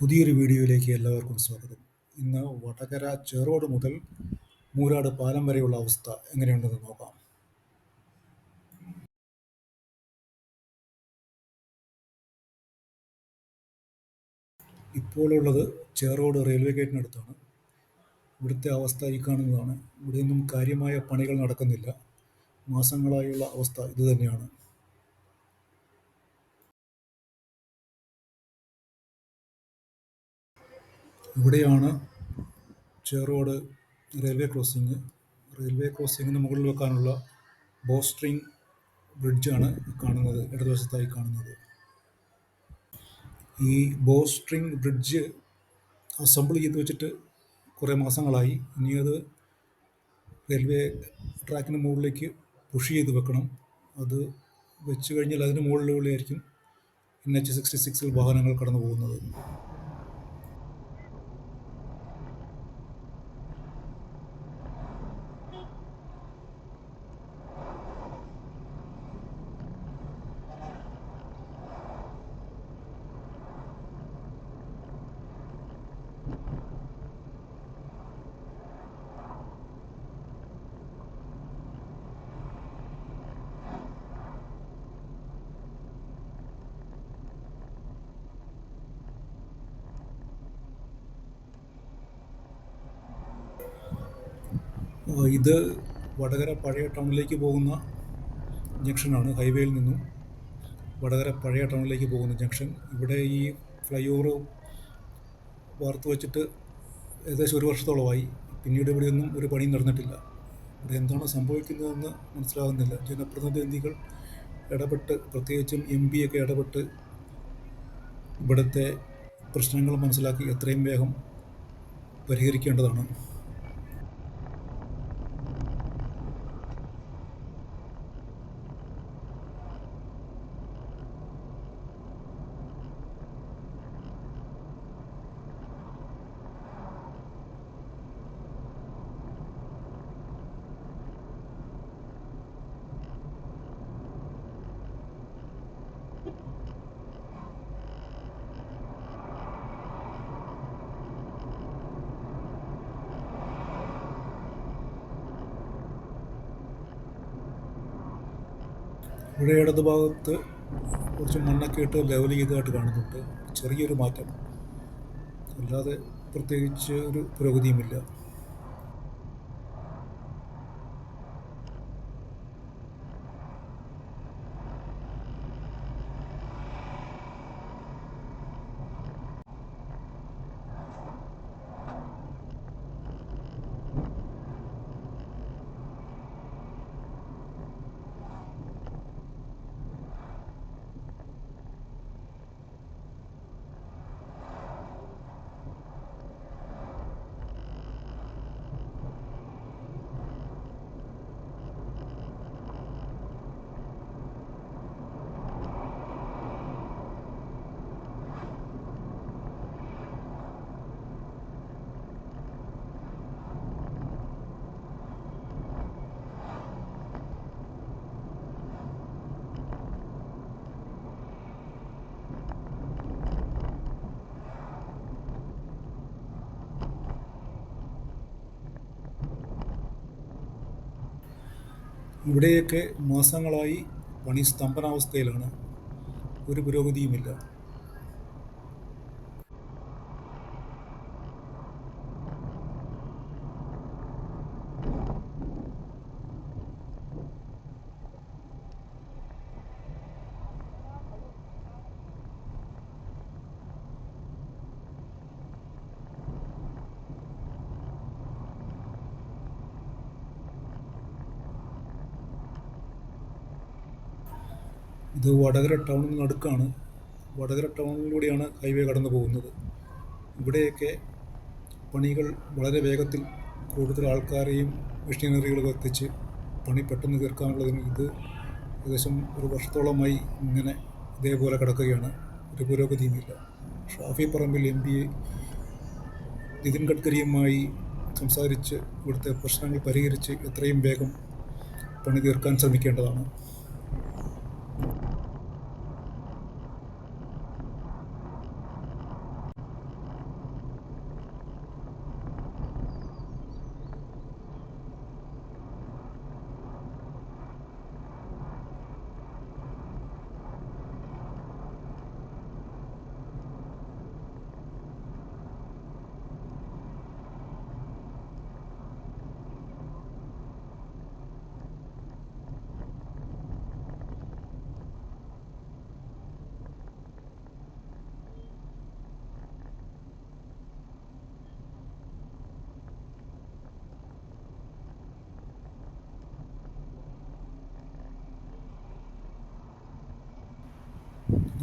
പുതിയൊരു വീഡിയോയിലേക്ക് എല്ലാവർക്കും സ്വാഗതം. ഇന്ന് വടകര ചെറോഡ് മുതൽ മൂരാട് പാലം വരെയുള്ള അവസ്ഥ എങ്ങനെയുണ്ടെന്ന് നോക്കാം. ഇപ്പോഴുള്ളത് ചേറോട് റെയിൽവേ ഗേറ്റിനടുത്താണ്. ഇവിടുത്തെ അവസ്ഥ ഈ കാണുന്നതാണ്. ഇവിടെ ഇവിടെയൊന്നും കാര്യമായ പണികൾ നടക്കുന്നില്ല. മാസങ്ങളായുള്ള അവസ്ഥ ഇതുതന്നെയാണ് ഇവിടെയാണ് ചേറോട് റെയിൽവേ ക്രോസിങ് റെയിൽവേ ക്രോസിങ്ങിന് മുകളിൽ വെക്കാനുള്ള ബോസ്ട്രിങ് ബ്രിഡ്ജാണ് കാണുന്നത് ഇടതുവശത്തായി കാണുന്നത്. ഈ ബോസ്ട്രിങ് ബ്രിഡ്ജ് അസംബിൾ ചെയ്ത് വെച്ചിട്ട് കുറേ മാസങ്ങളായി. ഇനി അത് റെയിൽവേ ട്രാക്കിന് മുകളിലേക്ക് പുഷ് ചെയ്ത് വെക്കണം. അത് വെച്ച് കഴിഞ്ഞാൽ അതിന് മുകളിലൂടെയായിരിക്കും എൻ എച്ച് സിക്സ്റ്റി സിക്സിൽ വാഹനങ്ങൾ കടന്നു പോകുന്നത് ഇത് വടകര പഴയ ടൗണിലേക്ക് പോകുന്ന ജംഗ്ഷനാണ് ഹൈവേയിൽ നിന്നും വടകര പഴയ ടൗണിലേക്ക് പോകുന്ന ജംഗ്ഷൻ. ഇവിടെ ഈ ഫ്ലൈ ഓവർ വാർത്ത് വെച്ചിട്ട് ഏകദേശം ഒരു വർഷത്തോളമായി. പിന്നീട് ഇവിടെയൊന്നും ഒരു പണിയും നടന്നിട്ടില്ല. ഇവിടെ എന്താണ് സംഭവിക്കുന്നതെന്ന് മനസ്സിലാകുന്നില്ല. ജനപ്രതിനിധികൾ ഇടപെട്ട് പ്രത്യേകിച്ചും എം പി ഒക്കെ ഇടപെട്ട് ഇവിടുത്തെ പ്രശ്നങ്ങൾ മനസ്സിലാക്കി എത്രയും വേഗം പരിഹരിക്കേണ്ടതാണ്. ഇവിടെ ഇടത് ഭാഗത്ത് കുറച്ച് മണ്ണൊക്കെ ഇട്ട് ലെവൽ ചെയ്തതായിട്ട് കാണുന്നുണ്ട്. ചെറിയൊരു മാറ്റം. അല്ലാതെ പ്രത്യേകിച്ച് ഒരു പുരോഗതിയുമില്ല. ഇവിടെയൊക്കെ മാസങ്ങളായി പണി സ്തംഭനാവസ്ഥയിലാണ്. ഒരു പുരോഗതിയുമില്ല. ഇത് വടകര ടൗണിന് നടുക്കാണ് വടകര ടൗണിലൂടെയാണ് ഹൈവേ കടന്നു പോകുന്നത്. ഇവിടെയൊക്കെ പണികൾ വളരെ വേഗത്തിൽ കൂടുതൽ ആൾക്കാരെയും മെഷീനറികളും എത്തിച്ച് പണി പെട്ടെന്ന് തീർക്കാനുള്ളതിന് ഇത് ഏകദേശം ഒരു വർഷത്തോളമായി ഇങ്ങനെ ഇതേപോലെ കിടക്കുകയാണ്. ഒരു പുരോഗതിയുമില്ല. ഷാഫി പറമ്പിൽ എം പി നിതിൻ ഗഡ്കരിയുമായി സംസാരിച്ച് ഇവിടുത്തെ പ്രശ്നങ്ങൾ പരിഹരിച്ച് എത്രയും വേഗം പണി തീർക്കാൻ ശ്രമിക്കേണ്ടതാണ്.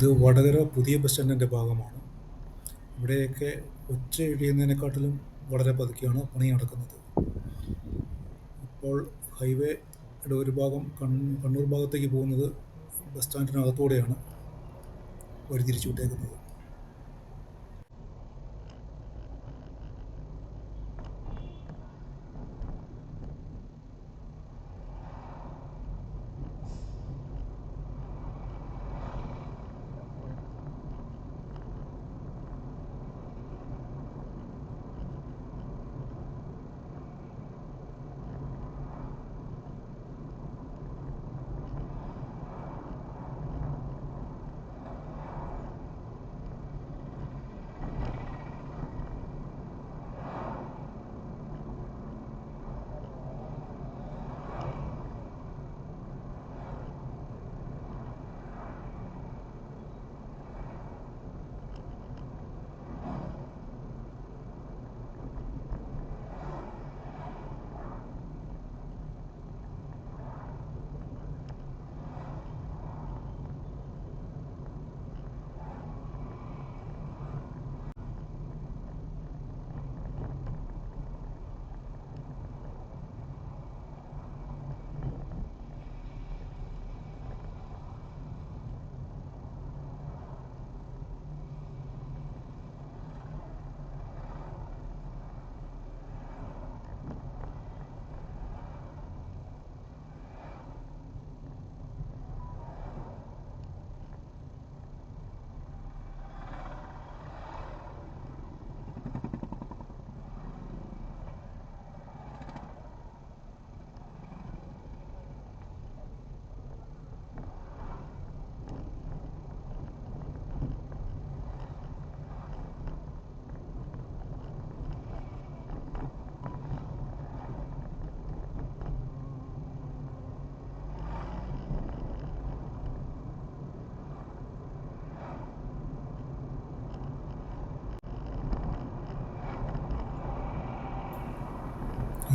ഇത് വടകര പുതിയ ബസ് സ്റ്റാൻഡിന്റെ ഭാഗമാണ്. ഇവിടെയൊക്കെ ഒച്ച ഇടിയുന്നതിനെക്കാട്ടിലും വളരെ പതുക്കെയാണ് പണി നടക്കുന്നത്. ഇപ്പോൾ ഹൈവേയുടെ ഒരു ഭാഗം കണ്ണൂർ ഭാഗത്തേക്ക് പോകുന്നത് ബസ് സ്റ്റാൻഡിനകത്തൂടെയാണ് വഴി തിരിച്ചു വിട്ടേക്കുന്നത്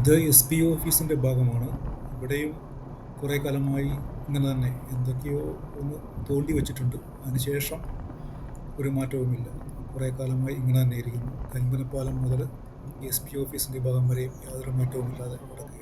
ഇത് എസ് പി ഓഫീസിന്റെ ഭാഗമാണ്. ഇവിടെയും കുറേ കാലമായി ഇങ്ങനെ തന്നെ എന്തൊക്കെയോ ഒന്ന് തോണ്ടി വച്ചിട്ടുണ്ട്. അതിനുശേഷം ഒരു മാറ്റവുമില്ല. കുറേ കാലമായി ഇങ്ങനെ തന്നെ ഇരിക്കുന്നു. കരിമ്പനപ്പാലം മുതൽ എസ് പി ഓഫീസിന്റെ ഭാഗം വരെയും യാതൊരു മാറ്റവുമില്ലാതെ കിടക്കുകയാണ്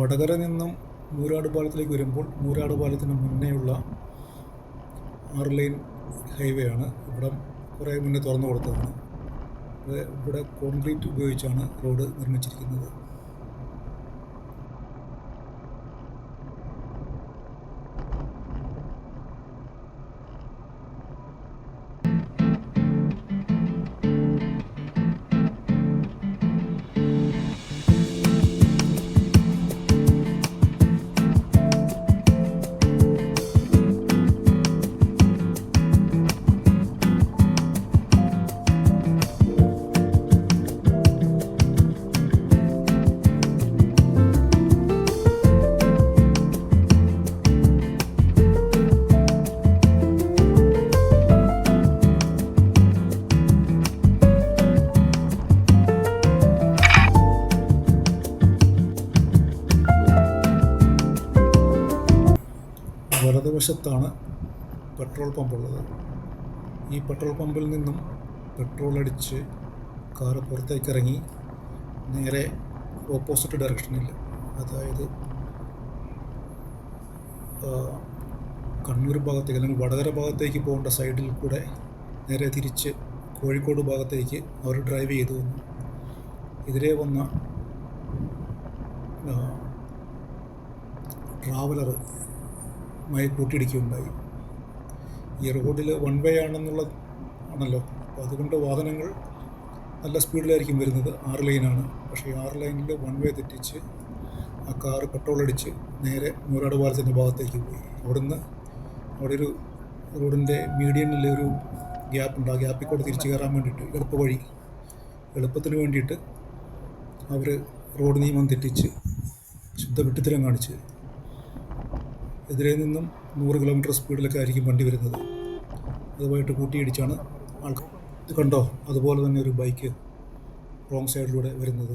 വടകര നിന്നും മൂരാട് പാലത്തിലേക്ക് വരുമ്പോൾ മൂരാട് പാലത്തിന് മുന്നേയുള്ള ആറ് ലൈൻ ഹൈവേ ആണ്. ഇവിടെ കുറേ മുന്നേ തുറന്നു കൊടുത്തതാണ്. ഇവിടെ കോൺക്രീറ്റ് ഉപയോഗിച്ചാണ് റോഡ് നിർമ്മിച്ചിരിക്കുന്നത്. വലതുവശത്താണ് പെട്രോൾ പമ്പുള്ളത്. ഈ പെട്രോൾ പമ്പിൽ നിന്നും പെട്രോൾ അടിച്ച് കാറ് പുറത്തേക്ക് ഇറങ്ങി നേരെ ഓപ്പോസിറ്റ് ഡയറക്ഷനിൽ അതായത് കണ്ണൂർ ഭാഗത്തേക്ക് അല്ലെങ്കിൽ വടകര ഭാഗത്തേക്ക് പോകേണ്ട സൈഡിൽ കൂടെ നേരെ തിരിച്ച് കോഴിക്കോട് ഭാഗത്തേക്ക് അവർ ഡ്രൈവ് ചെയ്തു വന്നു. എതിരെ വന്ന ട്രാവലർ മായി കൂട്ടിയിടിക്കുകയുണ്ടായി ഈ റോഡിൽ വൺ വേ ആണെന്നുള്ള ആണല്ലോ. അപ്പോൾ അതുകൊണ്ട് വാഹനങ്ങൾ നല്ല സ്പീഡിലായിരിക്കും വരുന്നത്. ആറ് ലൈനാണ് പക്ഷേ ആറ് ലൈനിൽ വൺ വേ തെറ്റിച്ച് ആ കാറ് പെട്രോൾ അടിച്ച് നേരെ മൂരാട് പാലത്തിന്റെ ഭാഗത്തേക്ക് പോയി. അവിടുന്ന് അവിടെ ഒരു റോഡിന്റെ മീഡിയനിൽ ഒരു ഗ്യാപ്പ് ഉണ്ട്. ആ ഗ്യാപ്പിൽ കൂടെ തിരിച്ച് കയറാൻ വേണ്ടിയിട്ട് എളുപ്പ വഴി. എളുപ്പത്തിന് വേണ്ടിയിട്ട് അവർ റോഡ് നിയമം തെറ്റിച്ച് ശുദ്ധ വിട്ടുത്തരം കാണിച്ച് എതിരെ നിന്നും നൂറ് കിലോമീറ്റർ സ്പീഡിലൊക്കെ ആയിരിക്കും വണ്ടി വരുന്നത്. അതുമായിട്ട് കൂട്ടിയിടിച്ചാണ് ആൾക്കാർ. ഇത് കണ്ടോ? അതുപോലെ തന്നെ ഒരു ബൈക്ക് റോങ് സൈഡിലൂടെ വരുന്നത്.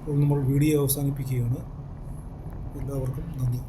അപ്പോൾ നമ്മൾ വീഡിയോ അവസാനിപ്പിക്കുകയാണ്. എല്ലാവർക്കും നന്ദി.